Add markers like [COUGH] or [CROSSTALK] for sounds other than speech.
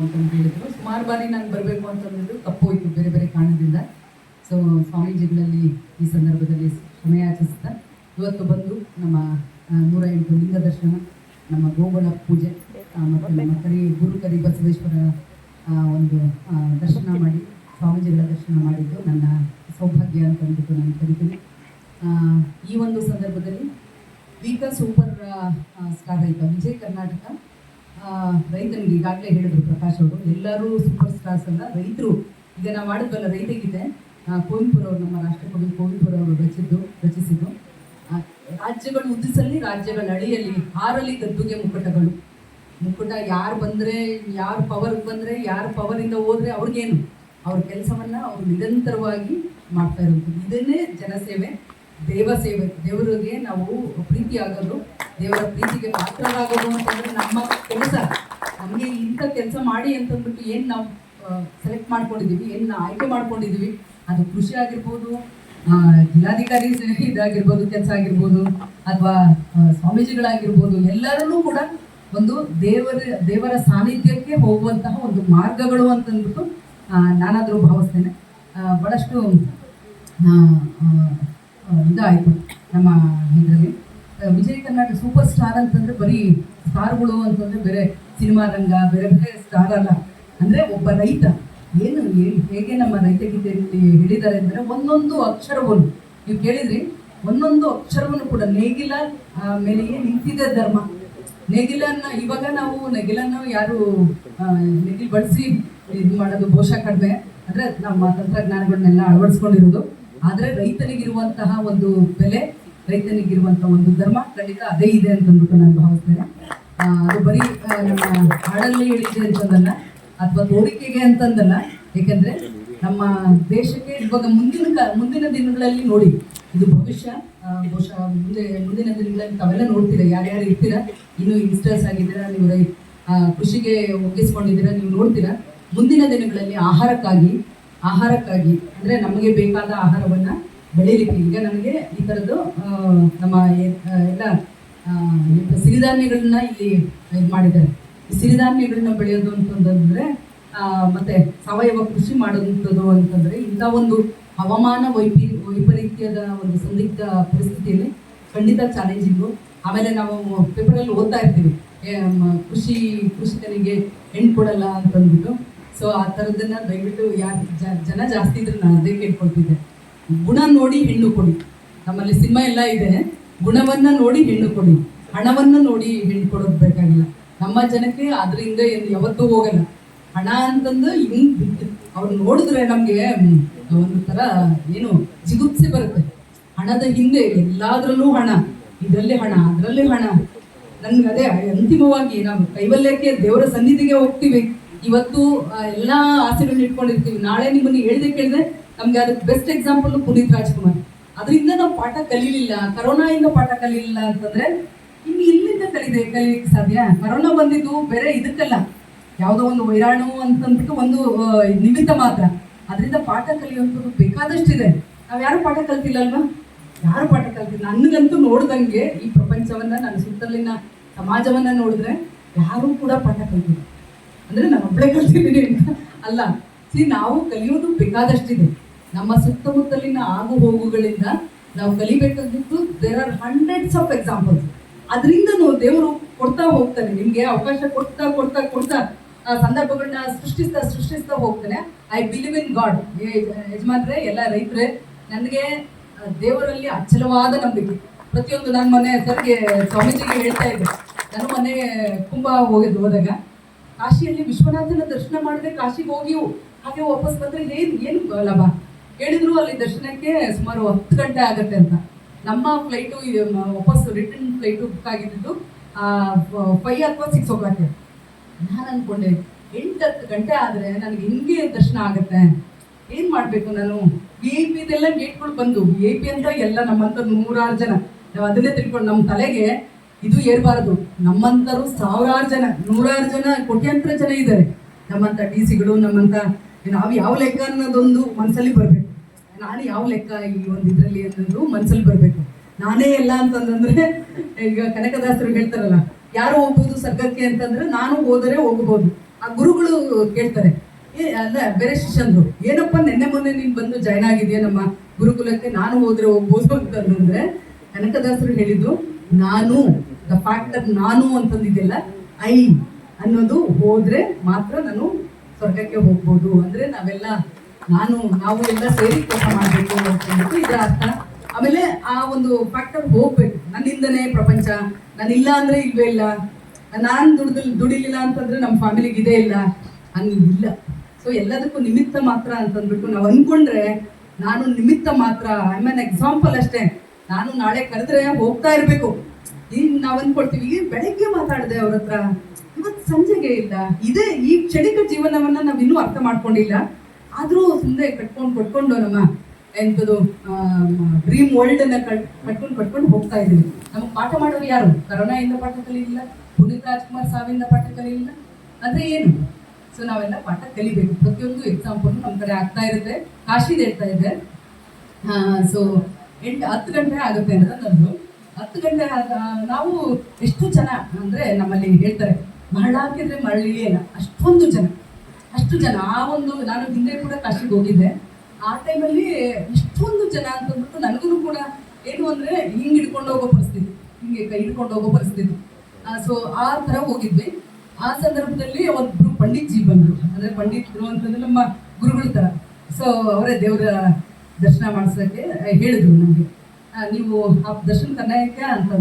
ಅಂತಂದು ಹೇಳಿದ್ರು. ಸುಮಾರು ಬಾರಿ ನಾನು ಬರಬೇಕು ಅಂತಂದಿದ್ದು ಇದು ಬೇರೆ ಬೇರೆ ಕಾರಣದಿಂದ. ಸೊ ಸ್ವಾಮೀಜಿಗಳಲ್ಲಿ ಈ ಸಂದರ್ಭದಲ್ಲಿ ಕ್ಷಮೆಯಾಚಿಸ್ತಾ ಇವತ್ತು ಬಂದು ನಮ್ಮ ನೂರ ಎಂಟು ಲಿಂಗ ದರ್ಶನ, ನಮ್ಮ ಗೋಗಳ ಪೂಜೆ ಮತ್ತು ನಮ್ಮ ಕರಿ ಗುರು ಕರಿ ಬಸವೇಶ್ವರ ಒಂದು ದರ್ಶನ ಮಾಡಿ, ಸ್ವಾಮೀಜಿಗಳ ದರ್ಶನ ಮಾಡಿದ್ದು ನನ್ನ ಸೌಭಾಗ್ಯ ಅಂತ ಅಂದ್ಬಿಟ್ಟು ನಾನು ಕರಿತೀನಿ. ಈ ಒಂದು ಸಂದರ್ಭದಲ್ಲಿ ವೀಕ ಸೂಪರ್ ಸ್ಟಾರ್ ರೈತ ವಿಜಯ ಕರ್ನಾಟಕ ರೈತನಿಗೆ ಈಗಾಗಲೇ ಹೇಳಿದ್ರು ಪ್ರಕಾಶ್ ಅವರು, ಎಲ್ಲರೂ ಸೂಪರ್ ಸ್ಟಾರ್ಸ್ ಅಲ್ಲ, ರೈತರು. ಈಗ ನಾವು ಮಾಡಿದ್ವಲ್ಲ ರೈತಗಿದೆ ಕುವೆಂಪುರವರು ನಮ್ಮ ರಾಷ್ಟ್ರಕವಿ ಕುವೆಂಪುರವರು ರಚಿದ್ದು, ರಚಿಸಿದ್ದು. ರಾಜ್ಯಗಳು ಉದ್ದಿಸಲಿ ರಾಜ್ಯಗಳ ಅಡಿಯಲ್ಲಿ ಹಾರಲಿ ಗದ್ದುಗೆ ಮುಕ್ಕಟಗಳು ಮುಕ್ಕಟ ಯಾರು ಬಂದರೆ, ಯಾರು ಪವರ್ ಬಂದರೆ, ಯಾರು ಪವರಿಂದ ಹೋದರೆ ಅವ್ರಿಗೇನು? ಅವ್ರ ಕೆಲಸವನ್ನ ಅವ್ರು ನಿರಂತರವಾಗಿ ಮಾಡ್ತಾ ಇರೋದು. ಇದನ್ನೇ ಜನಸೇವೆ ದೇವ ಸೇವೆ ದೇವರಿಗೆ ನಾವು ಪ್ರೀತಿಯಾಗಲು ದೇವರ ಪ್ರೀತಿಗೆ ಪಾತ್ರರಾಗೋದು ಅಂತಂದ್ರೆ ನಮ್ಮ ಕೆಲಸ. ನಮಗೆ ಇಂಥ ಕೆಲಸ ಮಾಡಿ ಅಂತಂದ್ಬಿಟ್ಟು ಏನು ನಾವು ಸೆಲೆಕ್ಟ್ ಮಾಡ್ಕೊಂಡಿದ್ದೀವಿ ಏನು ಆಯ್ಕೆ ಮಾಡ್ಕೊಂಡಿದ್ದೀವಿ ಅದು ಕೃಷಿ ಆಗಿರ್ಬೋದು ಜಿಲ್ಲಾಧಿಕಾರಿ [LAUGHS] ಇದಾಗಿರ್ಬೋದು, ಕೆಲಸ ಆಗಿರ್ಬೋದು, ಅಥವಾ ಸ್ವಾಮೀಜಿಗಳಾಗಿರ್ಬೋದು ಎಲ್ಲರನ್ನೂ ಕೂಡ ಒಂದು ದೇವರ ದೇವರ ಸಾನ್ನಿಧ್ಯಕ್ಕೆ ಹೋಗುವಂತಹ ಒಂದು ಮಾರ್ಗಗಳು ಅಂತಂದ್ಬಿಟ್ಟು ನಾನಾದರೂ ಭಾವಿಸ್ತೇನೆ. ಭಾಳಷ್ಟು ಇದಾಯಿತು ನಮ್ಮ ಇದರಲ್ಲಿ. ವಿಜಯ್ ಕರ್ನಾಟಕ ಸೂಪರ್ ಸ್ಟಾರ್ ಅಂತಂದ್ರೆ ಬರೀ ಸ್ಟಾರ್ಗಳು ಅಂತಂದ್ರೆ ಬೇರೆ ಸಿನಿಮಾ ರಂಗ, ಬೇರೆ ಬೇರೆ ಸ್ಟಾರ್ ಅಲ್ಲ. ಅಂದ್ರೆ ಒಬ್ಬ ರೈತ. ಏನು ಹೇಗೆ ನಮ್ಮ ರೈತ ಗೀತೆಯಲ್ಲಿ ಹೇಳಿದ್ದಾರೆ ಅಂದ್ರೆ ಒಂದೊಂದು ಅಕ್ಷರವನ್ನು. ನೀವು ಕೇಳಿದ್ರಿ? ಒಂದೊಂದು ಅಕ್ಷರವನ್ನು ಕೂಡ ನೇಗಿಲ ಮೇಲೆಯೇ ನಿಂತಿದೆ ಧರ್ಮ. ನೇಗಿಲನ್ನ, ಇವಾಗ ನಾವು ನೆಗಿಲನ್ನು ಯಾರು ನೆಗಿಲ್ ಬಳಸಿ ಇದು ಮಾಡೋದು ಬಹುಶಃ ಕಡಿಮೆ. ಅಂದ್ರೆ ನಮ್ಮ ತಂತ್ರಜ್ಞಾನಗಳನ್ನೆಲ್ಲ ಅಳವಡಿಸ್ಕೊಂಡಿರೋದು. ಆದ್ರೆ ರೈತನಿಗಿರುವಂತಹ ಒಂದು ಬೆಲೆ ರೈತನಿಗಿರುವಂತಹ ಒಂದು ಧರ್ಮ, ಖಂಡಿತ ಅದೇ ಇದೆ ಅಂತ ಅಂದ್ಬಿಟ್ಟು ನಾನು ಭಾವಿಸ್ತೇನೆ. ಅದು ಬರೀ ನಮ್ಮ ಹಾಡಲ್ಲಿ ಹೇಳಿದೆ ಅಂತಂದಲ್ಲ ಅಥವಾ ತೋರಿಕೆಗೆ ಅಂತಂದಲ್ಲ, ಏಕೆಂದರೆ ನಮ್ಮ ದೇಶಕ್ಕೆ ಇವಾಗ ಮುಂದಿನ ಕ- ಮುಂದಿನ ದಿನಗಳಲ್ಲಿ ನೋಡಿ, ಇದು ಭವಿಷ್ಯ ಬಹುಶಃ ಮುಂದೆ, ಮುಂದಿನ ದಿನಗಳಲ್ಲಿ ತಾವೆಲ್ಲ ನೋಡ್ತೀರಾ, ಯಾರ್ಯಾರು ಇರ್ತೀರಾ, ಇನ್ನು ಇನ್ಸ್ಟರ್ಸ್ ಆಗಿದ್ದೀರಾ, ನೀವು ರೈ ಕೃಷಿಗೆ ಒಗ್ಗಿಸ್ಕೊಂಡಿದ್ದೀರಾ, ನೀವು ನೋಡ್ತೀರಾ, ಮುಂದಿನ ದಿನಗಳಲ್ಲಿ ಆಹಾರಕ್ಕಾಗಿ ಆಹಾರಕ್ಕಾಗಿ, ಅಂದರೆ ನಮಗೆ ಬೇಕಾದ ಆಹಾರವನ್ನ ಬೆಳೀಲಿಕ್ಕೆ ಈಗ ನಮಗೆ ಈ ಥರದ್ದು ನಮ್ಮ ಎಲ್ಲ ಸಿರಿಧಾನ್ಯಗಳನ್ನ ಇಲ್ಲಿ ಇದು ಮಾಡಿದ್ದಾರೆ. ಸಿರಿಧಾನ್ಯಗಳನ್ನ ಬೆಳೆಯೋದು ಅಂತಂದ್ರೆ ಮತ್ತೆ ಸಾವಯವ ಕೃಷಿ ಮಾಡೋದಂಥದ್ದು ಅಂತಂದ್ರೆ ಇಂಥ ಒಂದು ಹವಾಮಾನ ವೈಪಿ, ವೈಪರೀತ್ಯದ ಒಂದು ಸಂದಿಗ್ಧ ಪರಿಸ್ಥಿತಿಯಲ್ಲಿ ಖಂಡಿತ ಚಾಲೆಂಜಿಂಗು ಆಮೇಲೆ ನಾವು ಪೇಪರಲ್ಲಿ ಓದ್ತಾ ಇರ್ತೀವಿ. ಕೃಷಿ ಕೃಷಿಕನಿಗೆ ಹೆಣ್ಣು ಕೊಡಲ್ಲ ಅಂತಂದ್ಬಿಟ್ಟು ಸೊ ಆ ಥರದನ್ನ ದಯವಿಟ್ಟು ಯಾರು ಜನ ಜಾಸ್ತಿ ಇದ್ರೆ ನಾನು ಅದೇ ಕೇಳ್ಕೊಳ್ತಿದ್ದೆ. ಗುಣ ನೋಡಿ ಹೆಣ್ಣು ಕೊಡಿ. ನಮ್ಮಲ್ಲಿ ಸಿನಿಮಾ ಎಲ್ಲ ಇದೆ ಗುಣವನ್ನ ನೋಡಿ ಹೆಣ್ಣು ಕೊಡಿ. ಹಣವನ್ನ ನೋಡಿ ಹೆಣ್ಣು ಕೊಡೋದು ಬೇಕಾಗಿಲ್ಲ. ನಮ್ಮ ಜನಕ್ಕೆ ಅದರಿಂದ ಏನು ಯಾವತ್ತೂ ಹೋಗಲ್ಲ. ಹಣ ಅಂತಂದು ಹಿಂಗ್ ಅವ್ರು ನೋಡಿದ್ರೆ ನಮ್ಗೆ ಒಂದು ತರ ಏನು ಜಿಗುಪ್ಸೆ ಬರುತ್ತೆ. ಹಣದ ಹಿಂದೆ ಎಲ್ಲಾದ್ರಲ್ಲೂ ಹಣ. ಇದರಲ್ಲಿ ಹಣ, ಅದರಲ್ಲಿ ಹಣ. ನನ್ಗೆ ಅದೇ ಅಂತಿಮವಾಗಿ ನಾವು ಕೈವಲ್ಯಕ್ಕೆ ದೇವರ ಸನ್ನಿಧಿಗೆ ಹೋಗ್ತೀವಿ. ಇವತ್ತು ಎಲ್ಲಾ ಆಸೆಗಳನ್ನ ಇಟ್ಕೊಂಡಿರ್ತೀವಿ. ನಾಳೆ ನಿಮ್ಮನ್ನು ಹೇಳ್ದೆ ಕೇಳಿದೆ ನಮ್ಗೆ ಅದಕ್ಕೆ ಬೆಸ್ಟ್ ಎಕ್ಸಾಂಪಲ್ ಪುನೀತ್ ರಾಜ್ಕುಮಾರ್. ಅದರಿಂದ ನಾವು ಪಾಠ ಕಲೀಲಿಲ್ಲ. ಕರೋನಾಯಿಂದ ಪಾಠ ಕಲೀಲಿಲ್ಲ ಅಂತಂದ್ರೆ ಇನ್ನು ಇಲ್ಲಿಂದ ಕಲಿದೆ ಕಲಿಯಕ್ಕೆ ಸಾಧ್ಯ? ಕರೋನಾ ಬಂದಿದ್ದು ಬೇರೆ ಇದಕ್ಕಲ್ಲ. ಯಾವುದೋ ಒಂದು ವೈರಾಣು ಅಂತಂದ್ಬಿಟ್ಟು ಒಂದು ನಿಮಿತ್ತ ಮಾತ್ರ. ಅದರಿಂದ ಪಾಠ ಕಲಿಯುವಂಥದ್ದು ಬೇಕಾದಷ್ಟಿದೆ. ನಾವು ಯಾರು ಪಾಠ ಕಲ್ತಿಲ್ಲ ಅಲ್ವಾ ಯಾರು ಪಾಠ ಕಲ್ತಿಲ್ಲ? ನನಗಂತೂ ನೋಡ್ದಂಗೆ ಈ ಪ್ರಪಂಚವನ್ನ, ನನ್ನ ಸುತ್ತಲಿನ ಸಮಾಜವನ್ನ ನೋಡಿದ್ರೆ ಯಾರೂ ಕೂಡ ಪಾಠ ಕಲ್ತಿಲ್ಲ. ಅಂದ್ರೆ ನಾನು ಒಬ್ಬಳೇ ಕಲ್ತಿದ್ದೀನಿ ಅಂತ ಅಲ್ಲ. ಸಿ ನಾವು ಕಲಿಯೋದು ಬೇಕಾದಷ್ಟಿದೆ. ನಮ್ಮ ಸುತ್ತಮುತ್ತಲಿನ ಆಗು ಹೋಗುಗಳಿಂದ ನಾವು ಕಲಿಬೇಕಾಗಿದ್ದು there are hundreds of examples ಅದರಿಂದ ದೇವರು ಕೊಡ್ತಾ ಹೋಗ್ತಾನೆ, ನಿಮಗೆ ಅವಕಾಶ ಕೊಡ್ತಾ ಕೊಡ್ತಾ ಕೊಡ್ತಾ, ಆ ಸಂದರ್ಭಗಳನ್ನ ಸೃಷ್ಟಿಸ್ತಾ ಸೃಷ್ಟಿಸ್ತಾ ಹೋಗ್ತಾನೆ. ಐ ಬಿಲೀವ್ ಇನ್ ಗಾಡ್ ಯಜಮಾನ್ರೆ, ಎಲ್ಲ ರೈತರೇ, ನನಗೆ ದೇವರಲ್ಲಿ ಅಚಲವಾದ ನಂಬಿಕೆ. ಪ್ರತಿಯೊಂದು ನನ್ನ ಮನೆ ಸರ್ಗೆ ಸ್ವಾಮೀಜಿಗೆ ಹೇಳ್ತಾ ಇದ್ದೆ. ನಾನು ಮನೆ ಕುಂಭ ಹೋಗಿದ್ದು ಹೋದಾಗ. ಕಾಶಿಯಲ್ಲಿ ವಿಶ್ವನಾಥನ ದರ್ಶನ ಮಾಡಿದ್ರೆ ಕಾಶಿಗೆ ಹೋಗಿ ಹಾಗೆ ವಾಪಸ್ ಬಂದ್ರೆ ಏನು ಏನು ಲಾಭ? ಹೇಳಿದ್ರು ಅಲ್ಲಿ ದರ್ಶನಕ್ಕೆ ಸುಮಾರು ಹತ್ತು ಗಂಟೆ ಆಗತ್ತೆ ಅಂತ. ನಮ್ಮ ಫ್ಲೈಟು ವಾಪಸ್ ರಿಟರ್ನ್ ಫ್ಲೈಟು ಬುಕ್ ಆಗಿದ್ದು ಫೈವ್ ಅಥವಾ ಸಿಕ್ಸ್ ಓ ಕ್ಲಾಕ್ ನಾನು ಅನ್ಕೊಂಡೆ, ಎಂಟು ಹತ್ತು ಗಂಟೆ ಆದರೆ ನನಗೆ ಹಿಂಗೆ ದರ್ಶನ ಆಗುತ್ತೆ. ಏನು ಮಾಡಬೇಕು ನಾನು? ವಿ ಐ ಪಿದೆಲ್ಲ ಗೇಟ್ಗಳು ಬಂದು ವಿ ಐ ಪಿ ಅಂತ ಎಲ್ಲ ನಮ್ಮಂತ ನೂರಾರು ಜನ. ನಾವು ಅದನ್ನೇ ತಿಳ್ಕೊಂಡು ನಮ್ಮ ತಲೆಗೆ ಇದು ಏರ್ಬಾರದು. ನಮ್ಮಂತರು ಸಾವಿರಾರು ಜನ, ನೂರಾರು ಜನ, ಕೋಟ್ಯಂತರ ಜನ ಇದ್ದಾರೆ. ನಮ್ಮಂತ ಡಿ ಸಿಗಳು ನಮ್ಮಂತ ನಾವು ಯಾವ ಲೆಕ್ಕ ಅನ್ನೋದೊಂದು ಮನಸ್ಸಲ್ಲಿ ಬರಬೇಕು. ನಾನು ಯಾವ ಲೆಕ್ಕ ಈ ಒಂದು ಇದರಲ್ಲಿ ಅನ್ನೋದು ಮನಸ್ಸಲ್ಲಿ ಬರಬೇಕು. ನಾನೇ ಇಲ್ಲ ಅಂತಂದ್ರೆ, ಈಗ ಕನಕದಾಸರು ಹೇಳ್ತಾರಲ್ಲ, ಯಾರು ಹೋಗ್ಬೋದು ಸರ್ಗಕ್ಕೆ ಅಂತಂದ್ರೆ ನಾನು ಹೋದರೆ ಹೋಗ್ಬೋದು. ಆ ಗುರುಗಳು ಕೇಳ್ತಾರೆ, ಏ, ಅಲ್ಲ, ಬೇರೆ ಶಿಷ್ಯಂದ್ರು, ಏನಪ್ಪ ನಿನ್ನೆ ಮೊನ್ನೆ ನೀನು ಬಂದು ಜಾಯ್ನ್ ಆಗಿದೆಯಾ ನಮ್ಮ ಗುರುಕುಲಕ್ಕೆ? ನಾನು ಹೋದ್ರೆ ಹೋಗ್ಬೋದು ಅಂತಂದ್ರೆ ಕನಕದಾಸರು ಹೇಳಿದ್ದು, ನಾನು ದ ಫ್ಯಾಕ್ಟರ್ ನಾನು ಅಂತಂದಿದ್ದೆಲ್ಲ ಐ ಅನ್ನೋದು ಹೋದ್ರೆ ಮಾತ್ರ ನಾನು ಸ್ವರ್ಗಕ್ಕೆ ಹೋಗ್ಬೋದು ಅಂದ್ರೆ ನಾವೆಲ್ಲ, ನಾನು, ನಾವು ಎಲ್ಲ ಸೇರಿ ಕೆಲಸ ಮಾಡಬೇಕು ಅಂತ ಇದ್ರ ಅರ್ಥ. ಆಮೇಲೆ ಆ ಒಂದು ಫ್ಯಾಕ್ಟರ್ ಹೋಗ್ಬೇಕು. ನನ್ನಿಂದನೇ ಪ್ರಪಂಚ, ನಾನಿಲ್ಲ ಅಂದ್ರೆ ಇಲ್ವೇ ಇಲ್ಲ. ನಾನು ದುಡ್ದು ದುಡಿಲಿಲ್ಲ ಅಂತಂದ್ರೆ ನಮ್ಮ ಫ್ಯಾಮಿಲಿಗೆ ಇದೇ ಇಲ್ಲ. ಹಂಗಿಲ್ಲ ಸೊ ಎಲ್ಲದಕ್ಕೂ ನಿಮಿತ್ತ ಮಾತ್ರ ಅಂತಂದ್ಬಿಟ್ಟು ನಾವು ಅನ್ಕೊಂಡ್ರೆ, ನಾನು ನಿಮಿತ್ತ ಮಾತ್ರ ಐ ಮೀನ್ ಎಕ್ಸಾಂಪಲ್ ಅಷ್ಟೇ. ನಾನು ನಾಳೆ ಕರೆದ್ರೆ ಹೋಗ್ತಾ ಇರಬೇಕು. ಈಗ ನಾವು ಅನ್ಕೊಳ್ತೀವಿ, ಬೆಳಿಗ್ಗೆ ಮಾತಾಡಿದೆ ಅವ್ರ ಹತ್ರ. ಸಂಜೆಗೆ ಇಲ್ಲ. ಇದೇ ಈ ಕ್ಷಣಿಕ ಜೀವನವನ್ನ ನಾವು ಇನ್ನೂ ಅರ್ಥ ಮಾಡ್ಕೊಂಡಿಲ್ಲ. ಆದರೂ ಸುಮ್ಮನೆ ಕಟ್ಕೊಂಡು ಕೊಟ್ಕೊಂಡು ನಮ್ಮ ಎಂಥದ್ದು ಡ್ರೀಮ್ ವರ್ಲ್ಡ್ ಅನ್ನ ಕಟ್- ಕಟ್ಕೊಂಡು ಕಟ್ಕೊಂಡು ಹೋಗ್ತಾ ಇದ್ದೀವಿ. ನಮಗೆ ಪಾಠ ಮಾಡೋರು ಯಾರು? ಕರೋನಾಯಿಂದ ಪಾಠ ಕಲಿಯಿಲ್ಲ ಪುನೀತ್ ರಾಜ್ಕುಮಾರ್ ಸಾವಿಂದ ಪಾಠ ಕಲಿಯಿಲ್ಲ ಅಂದ್ರೆ ಏನು? ಸೊ ನಾವೆಲ್ಲ ಪಾಠ ಕಲಿಬೇಕು. ಪ್ರತಿಯೊಂದು ಎಕ್ಸಾಂಪಲ್ ನಮ್ಮ ಕಡೆ ಆಗ್ತಾ ಇರುತ್ತೆ. ಕಾಶಿ ಹೇಳ್ತಾ ಇದೆ. ಸೊ ಎಂಟು, ಹತ್ತು ಗಂಟೆ ಆಗುತ್ತೆ ಅಂತ ನಂದು ಹತ್ತು ಗಂಟೆ ನಾವು ಎಷ್ಟು ಜನ ಅಂದ್ರೆ ನಮ್ಮಲ್ಲಿ ಹೇಳ್ತಾರೆ. ಮರಳು ಹಾಕಿದ್ರೆ ಇಲ್ಲ. ಅಷ್ಟೊಂದು ಜನ. ಅಷ್ಟು ಜನ. ಆ ಒಂದು ನಾನು ಹಿಂದೆ ಕೂಡ ಕಾಶಿಗೆ ಹೋಗಿದ್ದೆ. ಆ ಟೈಮಲ್ಲಿ ಇಷ್ಟೊಂದು ಜನ ಅಂತಂದ್ಬಿಟ್ಟು ನನಗೂ ಕೂಡ ಏನು ಅಂದ್ರೆ ಹಿಂಗ್ ಹಿಡ್ಕೊಂಡು ಹೋಗೋ ಪರಿಸ್ಥಿತಿ. ಹಿಂಗೆ ಕೈ ಹಿಡ್ಕೊಂಡು ಹೋಗೋ ಪರಿಸ್ಥಿತಿ. ಸೊ ಆ ತರ ಹೋಗಿದ್ವಿ. ಆ ಸಂದರ್ಭದಲ್ಲಿ ಒಬ್ರು ಪಂಡಿತ್ಜಿ ಬಂದರು. ಅಂದ್ರೆ ಪಂಡಿತರು ಅಂತಂದ್ರೆ ನಮ್ಮ ಗುರುಗಳ ತರ ಸೊ ಅವರೇ ದೇವರ ದರ್ಶನ ಮಾಡಿಸೋಕ್ಕೆ ಹೇಳಿದ್ರು ನಮಗೆ. ನೀವು ಆ ದರ್ಶನ ಕರ್ನಾಟಕ ಅಂತಂದ್ರು